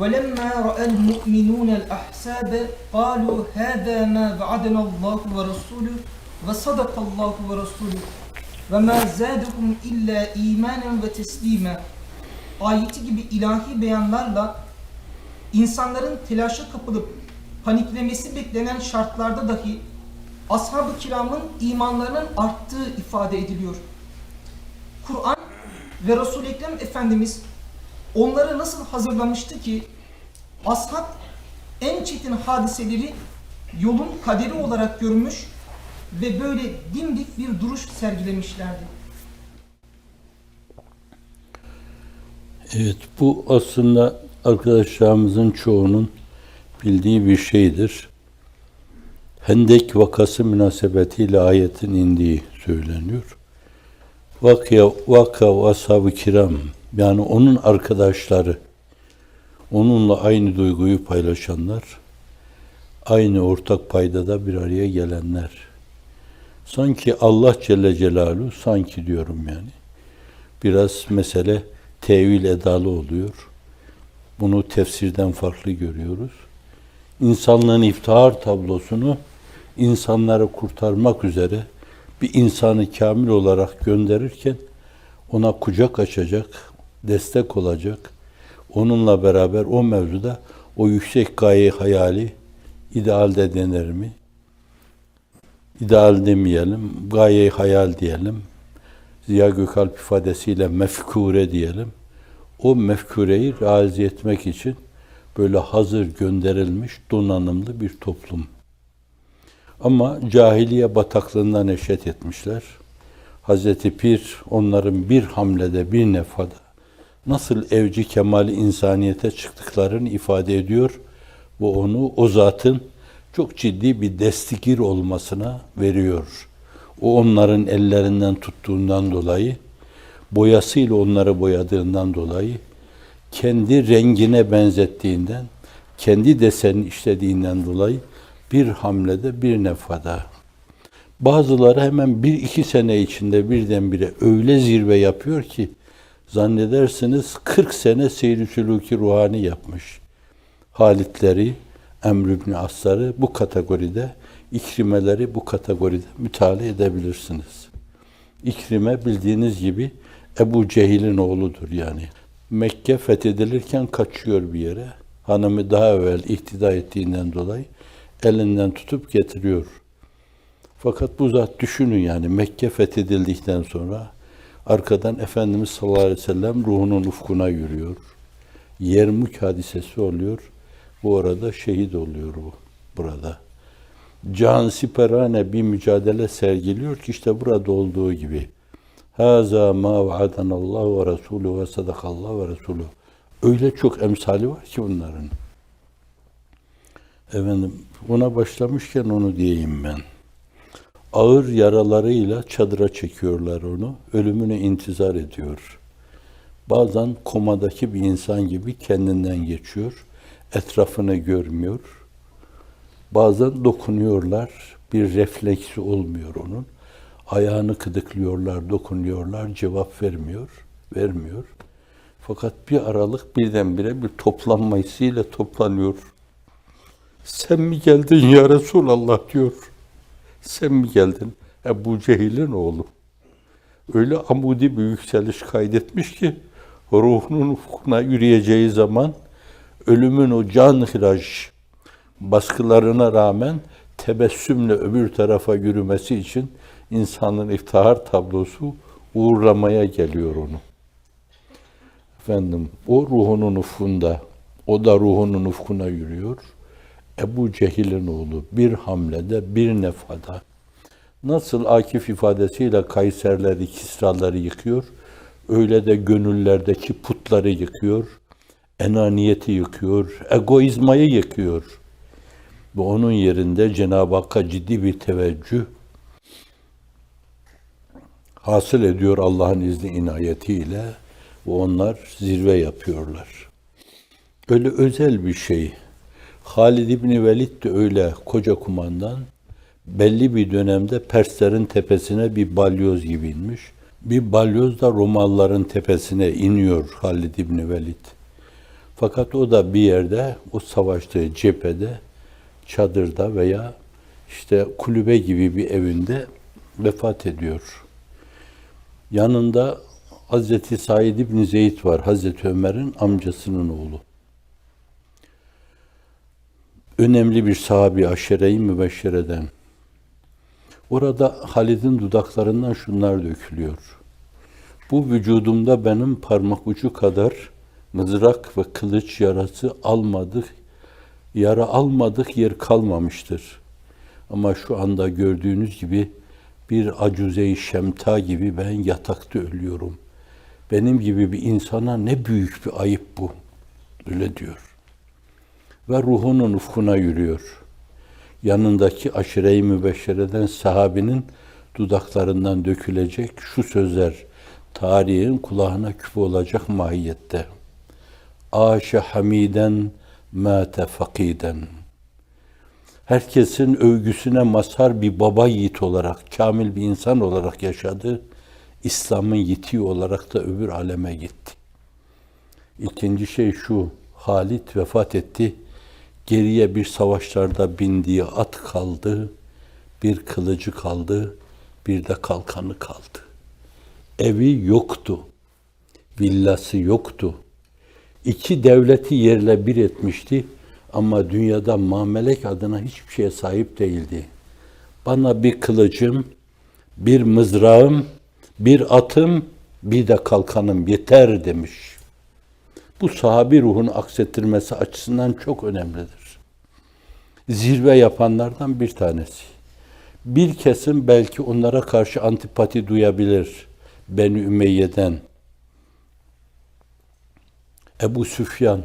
ولما رأى المؤمنون الأحساب قالوا هذا ما وعدنا الله ورسوله وصدق الله ورسوله وما زادهم إلا إيمانا وتسليما ayeti gibi ilahi beyanlarla insanların telaşa kapılıp paniklemesi beklenen şartlarda dahi ashab-ı kiramın imanlarının arttığı ifade ediliyor. Kur'an ve Resul-i Ekrem Efendimiz onları nasıl hazırlamıştı ki ashab en çetin hadiseleri yolun kaderi olarak görmüş ve böyle dimdik bir duruş sergilemişlerdi. Evet bu aslında arkadaşlarımızın çoğunun bildiği bir şeydir. Hendek vakası münasebetiyle ayetin indiği söyleniyor. Vakya, vaka ashab-ı kiram yani onun arkadaşları, onunla aynı duyguyu paylaşanlar, aynı ortak paydada bir araya gelenler. Sanki Allah Celle Celaluhu, sanki diyorum yani, biraz mesele tevil edalı oluyor. Bunu tefsirden farklı görüyoruz. İnsanlığın iftihar tablosunu insanları kurtarmak üzere bir insanı kamil olarak gönderirken ona kucak açacak, destek olacak, onunla beraber o mevzuda o yüksek gaye hayali idealde denir mi? İdeal demeyelim, gaye hayal diyelim. Ziya Gökalp ifadesiyle mefkure diyelim. O mefkureyi razı etmek için böyle hazır gönderilmiş donanımlı bir toplum. Ama cahiliye bataklığından neşet etmişler. Hazreti Pir onların bir hamlede, bir nefada nasıl evci kemali insaniyete çıktıklarını ifade ediyor ve onu o zatın çok ciddi bir destikir olmasına veriyor. O onların ellerinden tuttuğundan dolayı, boyasıyla onları boyadığından dolayı, kendi rengine benzettiğinden, kendi desenini işlediğinden dolayı bir hamlede bir nefada. Bazıları hemen bir iki sene içinde birdenbire öyle zirve yapıyor ki zannedersiniz 40 sene seyri sülûki ruhani yapmış. Halitleri, Emr ibn Aslar'ı bu kategoride, İkrimeleri bu kategoride müteala edebilirsiniz. İkrime bildiğiniz gibi Ebu Cehil'in oğludur yani. Mekke fethedilirken kaçıyor bir yere. Hanımı daha evvel ihtida ettiğinden dolayı elinden tutup getiriyor. Fakat bu zat düşünün yani Mekke fethedildikten sonra arkadan Efendimiz sallallahu aleyhi ve sellem ruhunun ufkuna yürüyor. Yermük hadisesi oluyor. Bu arada şehit oluyor bu burada. Can siperane bir mücadele sergiliyor ki işte burada olduğu gibi. Haza ma vaadanallahu ve Resulü ve sadakallahu ve Resulü. Öyle çok emsali var ki bunların. Efendim ona başlamışken onu diyeyim ben. Ağır yaralarıyla çadıra çekiyorlar onu. Ölümünü intizar ediyor. Bazen komadaki bir insan gibi kendinden geçiyor. Etrafını görmüyor. Bazen dokunuyorlar. Bir refleksi olmuyor onun. Ayağını kıdıklıyorlar, dokunuyorlar. Cevap vermiyor. Vermiyor. Fakat bir aralık birdenbire bir toplanmasıyla toplanıyor. Sen mi geldin ya Resulallah diyor. Sen mi geldin? Ebu Cehil'in oğlu. Öyle amudi bir yükseliş kaydetmiş ki ruhunun ufkuna yürüyeceği zaman ölümün o can hiraj baskılarına rağmen tebessümle öbür tarafa yürümesi için insanın iftihar tablosu uğurlamaya geliyor onu. Efendim o ruhunun ufkunda, o da ruhunun ufkuna yürüyor. Ebu Cehil'in oğlu bir hamlede, bir nefada nasıl Akif ifadesiyle Kayserleri, Kisraları yıkıyor, öyle de gönüllerdeki putları yıkıyor, enaniyeti yıkıyor, egoizmayı yıkıyor. Ve onun yerinde Cenab-ı Hakk'a ciddi bir teveccüh hasıl ediyor Allah'ın izni inayetiyle ve onlar zirve yapıyorlar. Öyle özel bir şey. Halid İbni Velid de öyle koca kumandan belli bir dönemde Perslerin tepesine bir balyoz gibi inmiş. Bir balyoz da Romalıların tepesine iniyor Halid İbni Velid. Fakat o da bir yerde, o savaştığı cephede, çadırda veya işte kulübe gibi bir evinde vefat ediyor. Yanında Hazreti Said İbni Zeyd var, Hazreti Ömer'in amcasının oğlu. Önemli bir sahabi, aşere-i mübeşşereden. Orada Halid'in dudaklarından şunlar dökülüyor. Bu vücudumda benim parmak ucu kadar mızrak ve kılıç yarası almadık, yara almadık yer kalmamıştır. Ama şu anda gördüğünüz gibi bir acuze-i şemta gibi ben yatakta ölüyorum. Benim gibi bir insana ne büyük bir ayıp bu. Öyle diyor. Ve ruhunun ufkuna yürüyor. Yanındaki aşire-i mübeşşereden sahabinin dudaklarından dökülecek şu sözler tarihin kulağına küpe olacak mahiyette. Aşe hamiden mâte fakiden. Herkesin övgüsüne mazhar bir baba yiğit olarak, kamil bir insan olarak yaşadı. İslam'ın yitiği olarak da öbür aleme gitti. İkinci şey şu, Halit vefat etti. Geriye bir savaşlarda bindiği at kaldı, bir kılıcı kaldı, bir de kalkanı kaldı. Evi yoktu, villası yoktu. İki devleti yerle bir etmişti ama dünyada mamelek adına hiçbir şeye sahip değildi. Bana bir kılıcım, bir mızrağım, bir atım, bir de kalkanım yeter demiş. Bu sahabi ruhunu aksettirmesi açısından çok önemlidir. Zirve yapanlardan bir tanesi. Bir kesim belki onlara karşı antipati duyabilir. Beni Ümeyye'den. Ebu Süfyan,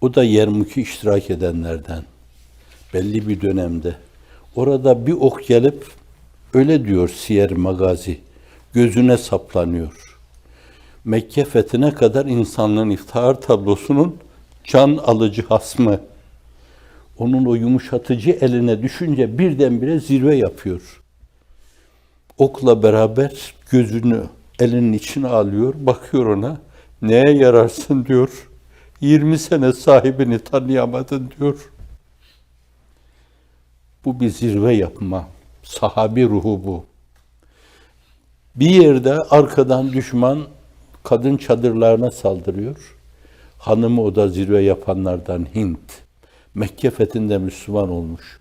o da Yermuk'u iştirak edenlerden. Belli bir dönemde. Orada bir ok gelip, öyle diyor Siyer Magazi, gözüne saplanıyor. Mekke fethine kadar insanlığın iftihar tablosunun can alıcı hasmı. Onun o yumuşatıcı eline düşünce birdenbire zirve yapıyor. Okla beraber gözünü elinin içine alıyor, bakıyor ona. Neye yararsın diyor. 20 sene sahibini tanıyamadın diyor. Bu bir zirve yapma. Sahabi ruhu bu. Bir yerde arkadan düşman kadın çadırlarına saldırıyor. Hanımı o da zirve yapanlardan Hint. Mekke fethinde Müslüman olmuş.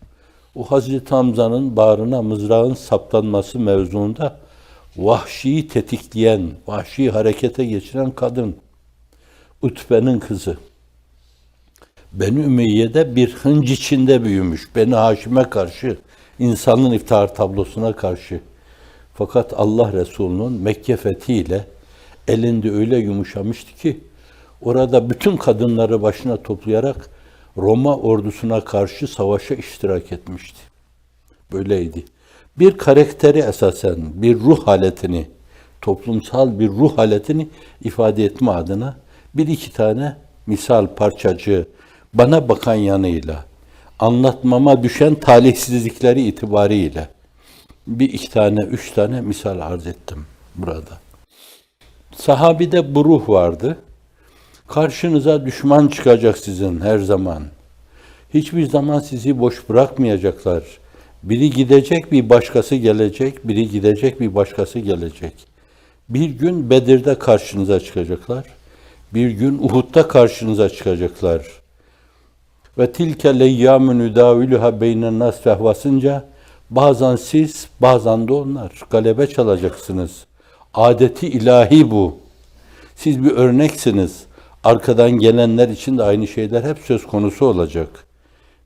O Hazreti Hamza'nın bağrına mızrağın saplanması mevzuunda vahşiyi tetikleyen, vahşi harekete geçiren kadın. Utbe'nin kızı. Beni Ümeyye'de bir hınç içinde büyümüş. Beni Haşim'e karşı, insanın iftihar tablosuna karşı. Fakat Allah Resulü'nün Mekke fethiyle elinde öyle yumuşamıştı ki orada bütün kadınları başına toplayarak Roma ordusuna karşı savaşa iştirak etmişti. Böyleydi. Bir karakteri esasen, bir ruh haletini, toplumsal bir ruh haletini ifade etme adına bir iki tane misal parçacığı bana bakan yanıyla, anlatmama düşen talihsizlikleri itibariyle bir iki tane, üç tane misal arz ettim burada. Sahabide bu ruh vardı. Karşınıza düşman çıkacak sizin her zaman. Hiçbir zaman sizi boş bırakmayacaklar. Biri gidecek, bir başkası gelecek, biri gidecek, bir başkası gelecek. Bir gün Bedir'de karşınıza çıkacaklar. Bir gün Uhud'da karşınıza çıkacaklar. Ve tilke leyyâmü nüdâvilüha beynen nas fehvasınca bazen siz, bazen de onlar galebe çalacaksınız. Adeti ilahi bu. Siz bir örneksiniz. Arkadan gelenler için de aynı şeyler hep söz konusu olacak.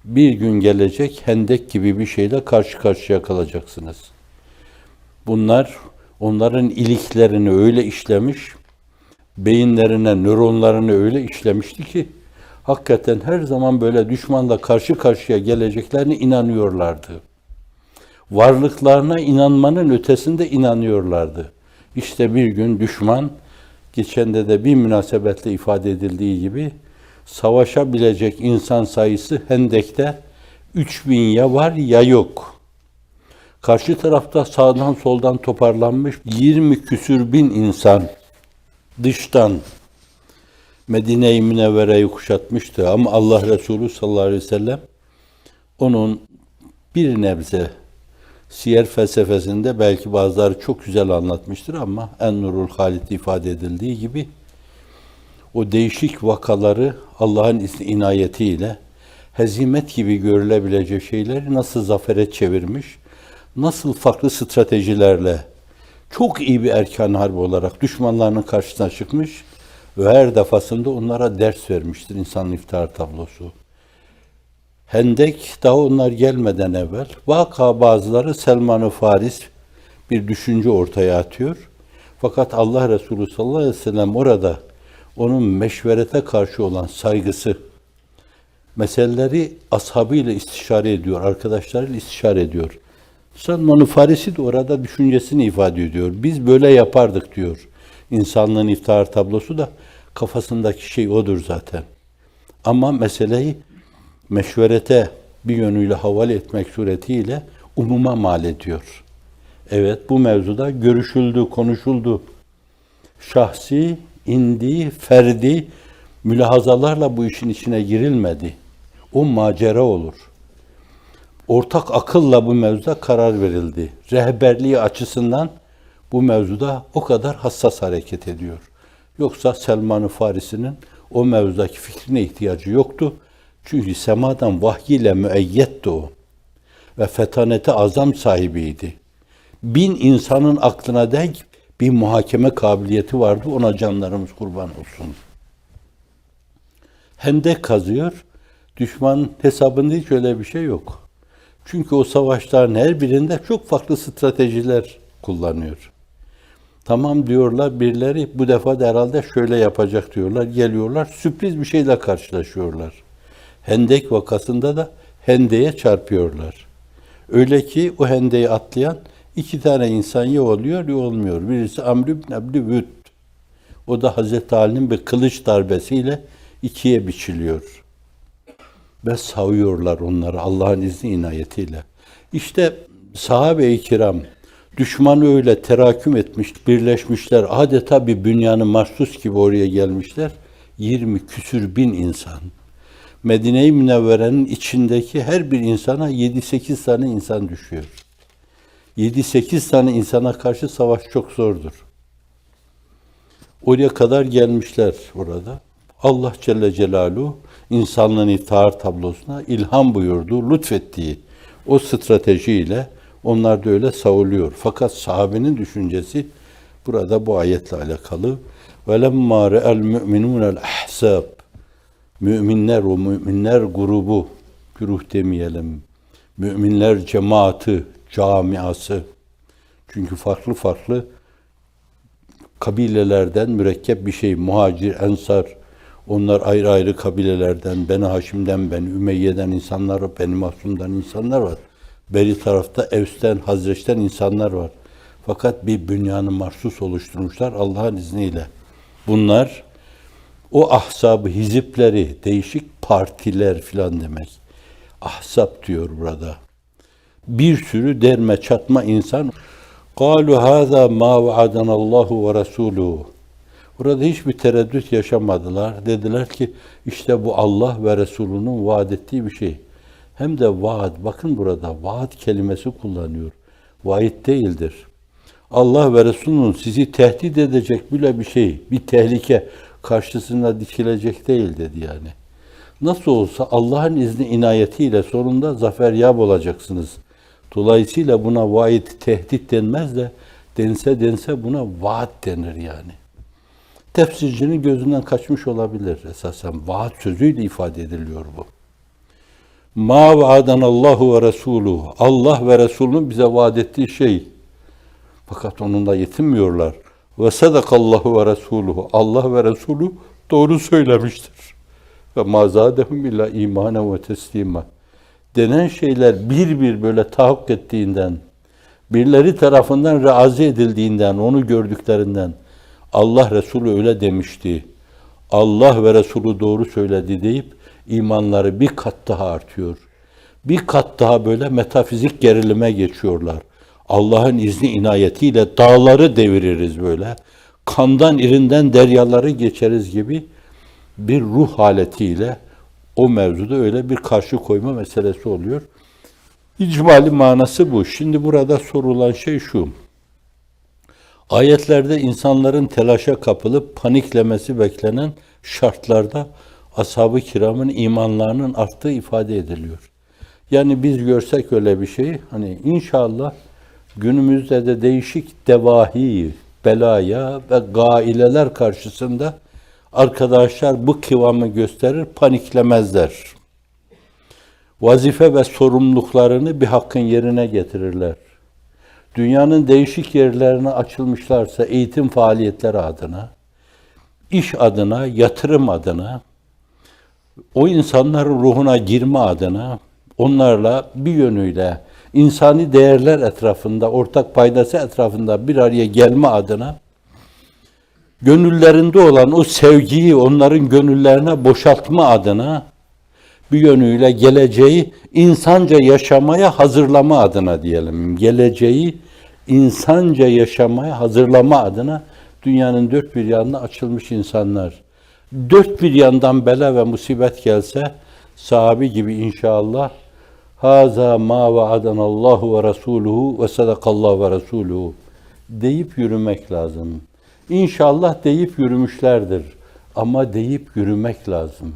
Bir gün gelecek hendek gibi bir şeyle karşı karşıya kalacaksınız. Bunlar onların iliklerini öyle işlemiş, beyinlerine, nöronlarını öyle işlemişti ki hakikaten her zaman böyle düşmanla karşı karşıya geleceklerine inanıyorlardı. Varlıklarına inanmanın ötesinde inanıyorlardı. İşte bir gün düşman, geçende de bir münasebetle ifade edildiği gibi, savaşabilecek insan sayısı Hendek'te 3000 ya var ya yok. Karşı tarafta sağdan soldan toparlanmış 20 küsür bin insan dıştan Medine-i Münevvere'yi kuşatmıştı ama Allah Resulü sallallahu aleyhi ve sellem onun bir nebze siyer felsefesinde belki bazıları çok güzel anlatmıştır ama en nurul halit ifade edildiği gibi o değişik vakaları Allah'ın inayetiyle hezimet gibi görülebilecek şeyleri nasıl zafere çevirmiş, nasıl farklı stratejilerle çok iyi bir erkan harbi olarak düşmanlarının karşısına çıkmış ve her defasında onlara ders vermiştir insanın iftihar tablosu. Hendek daha onlar gelmeden evvel vaka bazıları Selman-ı Faris bir düşünce ortaya atıyor. Fakat Allah Resulü sallallahu aleyhi ve sellem orada onun meşverete karşı olan saygısı, meseleleri ashabıyla istişare ediyor, arkadaşlarıyla istişare ediyor. Salman-ı Farisi de orada düşüncesini ifade ediyor. Biz böyle yapardık diyor. İnsanlığın iftihar tablosu da kafasındaki şey odur zaten. Ama meseleyi meşverete bir yönüyle havale etmek suretiyle umuma mal ediyor. Evet bu mevzuda görüşüldü, konuşuldu. Şahsi, indi, ferdi mülahazalarla bu işin içine girilmedi. O macera olur. Ortak akılla bu mevzuda karar verildi. Rehberliği açısından bu mevzuda o kadar hassas hareket ediyor. Yoksa Selman-ı Farisi'nin o mevzudaki fikrine ihtiyacı yoktu. Çünkü semadan vahyiyle müeyyetti o. Ve fetanete azam sahibiydi. Bin insanın aklına denk bir muhakeme kabiliyeti vardı. Ona canlarımız kurban olsun. Hendek kazıyor. Düşman hesabında hiç öyle bir şey yok. Çünkü o savaşların her birinde çok farklı stratejiler kullanıyor. Tamam diyorlar birileri bu defa da herhalde şöyle yapacak diyorlar. Geliyorlar sürpriz bir şeyle karşılaşıyorlar. Hendek vakasında da hendeye çarpıyorlar. Öyle ki o hendeyi atlayan iki tane insan ya oluyor ya olmuyor. Birisi Amr ibn Abdüvüt. O da Hazreti Ali'nin bir kılıç darbesiyle ikiye biçiliyor. Ve savuyorlar onları Allah'ın izni inayetiyle. İşte sahabe-i kiram düşmanı öyle teraküm etmiş, birleşmişler. Adeta bir bünyanı mahsus gibi oraya gelmişler. 20 küsür bin insan. Medine-i Münevvere'nin içindeki her bir insana 7-8 tane insan düşüyor. 7-8 tane insana karşı savaş çok zordur. Oraya kadar gelmişler orada. Allah Celle Celaluhu insanlığın iftihar tablosuna ilham buyurdu, lütfettiği o stratejiyle onlar da öyle savuruyor. Fakat sahabenin düşüncesi burada bu ayetle alakalı. وَلَمَّا رَأَ الْمُؤْمِنُونَ الْأَحْسَابِ Müminler, o müminler grubu, güruh demeyelim, müminler cemaati, camiası. Çünkü farklı farklı kabilelerden mürekkep bir şey, muhacir, ensar, onlar ayrı ayrı kabilelerden, Beni Haşim'den, Beni Ümeyye'den insanlar var, Beni Mahsum'dan insanlar var. Beri tarafta Evs'ten, Hazreç'ten insanlar var. Fakat bir bünyanı mahsus oluşturmuşlar Allah'ın izniyle. Bunlar o ahsabı, hizipleri, değişik partiler filan demek. Ahsap diyor burada. Bir sürü derme çatma insan قَالُوا هَذَا مَا وَعَدَنَ اللّٰهُ وَرَسُولُهُ Burada hiçbir tereddüt yaşamadılar. Dediler ki işte bu Allah ve Resulünün vaat ettiği bir şey. Hem de vaat, bakın burada vaat kelimesi kullanıyor. Vaat değildir. Allah ve Resulünün sizi tehdit edecek bile bir şey, bir tehlike karşısına dikilecek değil dedi yani. Nasıl olsa Allah'ın izni inayetiyle sonunda zafer yap olacaksınız. Dolayısıyla buna vaat tehdit denmez de dense dense buna vaat denir yani. Tefsircinin gözünden kaçmış olabilir esasen. Vaat sözüyle ifade ediliyor bu. Ma vaadan Allahu ve Resuluhu. Allah ve Resulünün bize vaat ettiği şey. Fakat onunla yetinmiyorlar. Ve sadakallahu ve Resuluhu. Allah ve Resulü doğru söylemiştir. Ve mazadehum illa imanen ve teslima. Denen şeyler bir bir böyle tahakkuk ettiğinden, birileri tarafından razı edildiğinden, onu gördüklerinden, Allah Resulü öyle demişti. Allah ve Resulü doğru söyledi deyip imanları bir kat daha artıyor. Bir kat daha böyle metafizik gerilime geçiyorlar. Allah'ın izni inayetiyle dağları deviririz böyle. Kandan irinden deryaları geçeriz gibi bir ruh haletiyle o mevzuda öyle bir karşı koyma meselesi oluyor. İcmali manası bu. Şimdi burada sorulan şey şu. Ayetlerde insanların telaşa kapılıp paniklemesi beklenen şartlarda ashab-ı kiramın imanlarının arttığı ifade ediliyor. Yani biz görsek öyle bir şey, hani inşallah günümüzde de değişik devahi, belaya ve gaileler karşısında arkadaşlar bu kıvamı gösterir, paniklemezler. Vazife ve sorumluluklarını bir hakkın yerine getirirler. Dünyanın değişik yerlerine açılmışlarsa eğitim faaliyetleri adına, iş adına, yatırım adına, o insanların ruhuna girme adına, onlarla bir yönüyle insani değerler etrafında, ortak paydası etrafında bir araya gelme adına gönüllerinde olan o sevgiyi onların gönüllerine boşaltma adına bir yönüyle geleceği insanca yaşamaya hazırlama adına diyelim. Geleceği insanca yaşamaya hazırlama adına dünyanın dört bir yanına açılmış insanlar. Dört bir yandan bela ve musibet gelse sahabi gibi inşallah Haza ma vaadanallahu ve rasuluhu ve sadakallahu ve rasuluhu deyip yürümek lazım. İnşallah deyip yürümüşlerdir ama deyip yürümek lazım.